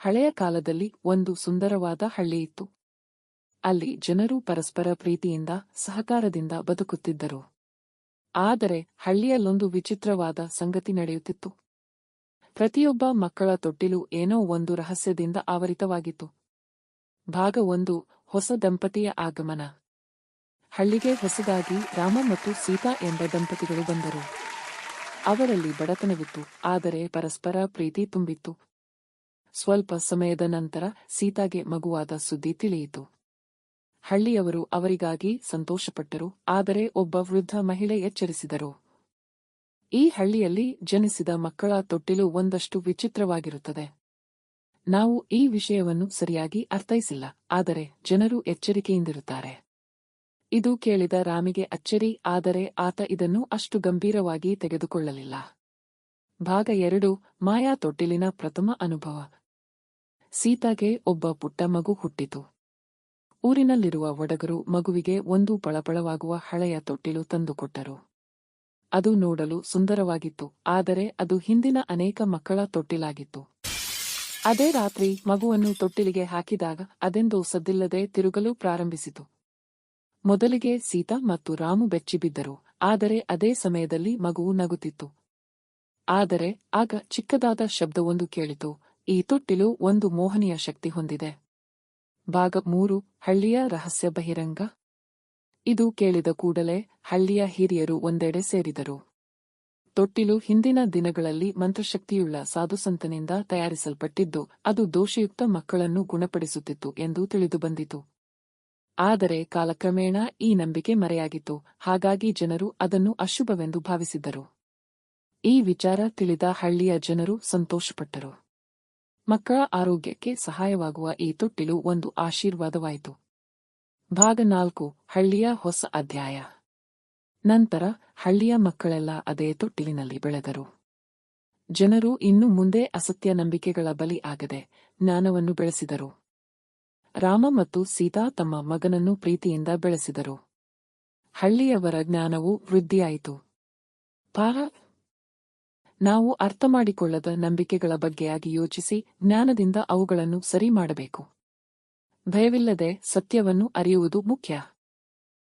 ಹಳೆಯ ಕಾಲದಲ್ಲಿ ಒಂದು ಸುಂದರವಾದ ಹಳ್ಳಿಯಿತ್ತು ಅಲ್ಲಿ ಜನರು ಪರಸ್ಪರ ಪ್ರೀತಿಯಿಂದ, ಸಹಕಾರದಿಂದ ಬದುಕುತ್ತಿದ್ದರು. ಆದರೆ ಹಳ್ಳಿಯಲ್ಲೊಂದು ವಿಚಿತ್ರವಾದ ಸಂಗತಿ ನಡೆಯುತ್ತಿತ್ತು. ಪ್ರತಿಯೊಬ್ಬ ಮಕ್ಕಳ ತೊಟ್ಟಿಲು ಏನೋ ಒಂದು ರಹಸ್ಯದಿಂದ ಆವರಿತವಾಗಿತ್ತು. ಭಾಗ ಒಂದು, ಹೊಸ ದಂಪತಿಯ ಆಗಮನ. ಹಳ್ಳಿಗೆ ಹೊಸದಾಗಿ ರಾಮ ಮತ್ತು ಸೀತಾ ಎಂಬ ದಂಪತಿಗಳು ಬಂದರು. ಅವರಲ್ಲಿ ಬಡತನವಿತ್ತು, ಆದರೆ ಪರಸ್ಪರ ಪ್ರೀತಿ ತುಂಬಿತ್ತು. ಸ್ವಲ್ಪ ಸಮಯದ ನಂತರ ಸೀತಾಗೆ ಮಗುವಾದ ಸುದ್ದಿ ತಿಳಿಯಿತು. ಹಳ್ಳಿಯವರು ಅವರಿಗಾಗಿ ಸಂತೋಷಪಟ್ಟರು, ಆದರೆ ಒಬ್ಬ ವೃದ್ಧ ಮಹಿಳೆ ಎಚ್ಚರಿಸಿದರು. ಈ ಹಳ್ಳಿಯಲ್ಲಿ ಜನಿಸಿದ ಮಕ್ಕಳ ತೊಟ್ಟಿಲು ಒಂದಷ್ಟು ವಿಚಿತ್ರವಾಗಿರುತ್ತದೆ. ನಾವು ಈ ವಿಷಯವನ್ನು ಸರಿಯಾಗಿ ಅರ್ಥೈಸಿಲ್ಲ, ಆದರೆ ಜನರು ಎಚ್ಚರಿಕೆಯಿಂದಿರುತ್ತಾರೆ. ಇದು ಕೇಳಿದ ರಾಮಿಗೆ ಅಚ್ಚರಿ, ಆದರೆ ಆತ ಇದನ್ನು ಅಷ್ಟು ಗಂಭೀರವಾಗಿ ತೆಗೆದುಕೊಳ್ಳಲಿಲ್ಲ. ಭಾಗ ಎರಡು, ಮಾಯಾ ತೊಟ್ಟಿಲಿನ ಪ್ರಥಮ ಅನುಭವ. ಸೀತಾಗೆ ಒಬ್ಬ ಪುಟ್ಟ ಮಗು ಹುಟ್ಟಿತು. ಊರಿನಲ್ಲಿರುವ ಒಡಗರು ಮಗುವಿಗೆ ಒಂದು ಪಳಪಳವಾಗುವ ಹಳೆಯ ತೊಟ್ಟಿಲು ತಂದುಕೊಟ್ಟರು. ಅದು ನೋಡಲು ಸುಂದರವಾಗಿತ್ತು, ಆದರೆ ಅದು ಹಿಂದಿನ ಅನೇಕ ಮಕ್ಕಳ ತೊಟ್ಟಿಲಾಗಿತ್ತು. ಅದೇ ರಾತ್ರಿ ಮಗುವನ್ನು ತೊಟ್ಟಿಲಿಗೆ ಹಾಕಿದಾಗ ಅದೆಂದು ಸದ್ದಿಲ್ಲದೆ ತಿರುಗಲು ಪ್ರಾರಂಭಿಸಿತು. ಮೊದಲಿಗೆ ಸೀತಾ ಮತ್ತು ರಾಮು ಬೆಚ್ಚಿಬಿದ್ದರು, ಆದರೆ ಅದೇ ಸಮಯದಲ್ಲಿ ಮಗುವು ನಗುತ್ತಿತ್ತು. ಆದರೆ ಆಗ ಚಿಕ್ಕದಾದ ಶಬ್ದವೊಂದು ಕೇಳಿತು ಈ ತೊಟ್ಟಿಲು ಒಂದು ಮೋಹನೀಯ ಶಕ್ತಿ ಹೊಂದಿದೆ. ಭಾಗ ಮೂರು, ಹಳ್ಳಿಯ ರಹಸ್ಯ ಬಹಿರಂಗ. ಇದು ಕೇಳಿದ ಕೂಡಲೇ ಹಳ್ಳಿಯ ಹಿರಿಯರು ಒಂದೆಡೆ ಸೇರಿದರು. ತೊಟ್ಟಿಲು ಹಿಂದಿನ ದಿನಗಳಲ್ಲಿ ಮಂತ್ರಶಕ್ತಿಯುಳ್ಳ ಸಾಧುಸಂತನಿಂದ ತಯಾರಿಸಲ್ಪಟ್ಟಿದ್ದು, ಅದು ದೋಷಯುಕ್ತ ಮಕ್ಕಳನ್ನು ಗುಣಪಡಿಸುತ್ತಿತ್ತು ಎಂದು ತಿಳಿದುಬಂದಿತು. ಆದರೆ ಕಾಲಕ್ರಮೇಣ ಈ ನಂಬಿಕೆ ಮರೆಯಾಗಿತ್ತು, ಹಾಗಾಗಿ ಜನರು ಅದನ್ನು ಅಶುಭವೆಂದು ಭಾವಿಸಿದ್ದರು. ಈ ವಿಚಾರ ತಿಳಿದ ಹಳ್ಳಿಯ ಜನರು ಸಂತೋಷಪಟ್ಟರು. ಮಕ್ಕಳ ಆರೋಗ್ಯಕ್ಕೆ ಸಹಾಯವಾಗುವ ಈ ತೊಟ್ಟಿಲು ಒಂದು ಆಶೀರ್ವಾದವಾಯಿತು. ಭಾಗ ನಾಲ್ಕು, ಹಳ್ಳಿಯ ಹೊಸ ಅಧ್ಯಾಯ. ನಂತರ ಹಳ್ಳಿಯ ಮಕ್ಕಳೆಲ್ಲ ಅದೇ ತೊಟ್ಟಿಲಿನಲ್ಲಿ ಬೆಳೆದರು. ಜನರು ಇನ್ನು ಮುಂದೆ ಅಸತ್ಯ ನಂಬಿಕೆಗಳ ಬಲಿ ಆಗದೆ ಜ್ಞಾನವನ್ನು ಬೆಳೆಸಿದರು. ರಾಮ ಮತ್ತು ಸೀತಾ ತಮ್ಮ ಮಗನನ್ನು ಪ್ರೀತಿಯಿಂದ ಬೆಳೆಸಿದರು. ಹಳ್ಳಿಯವರ ಜ್ಞಾನವು ವೃದ್ಧಿಯಾಯಿತು. ಪಾರ ನಾವು ಅರ್ಥಮಾಡಿಕೊಳ್ಳದ ನಂಬಿಕೆಗಳ ಬಗ್ಗೆಯಾಗಿ ಯೋಚಿಸಿ ಜ್ಞಾನದಿಂದ ಅವುಗಳನ್ನು ಸರಿ ಮಾಡಬೇಕು. ಭಯವಿಲ್ಲದೆ ಸತ್ಯವನ್ನು ಅರಿಯುವುದು ಮುಖ್ಯ.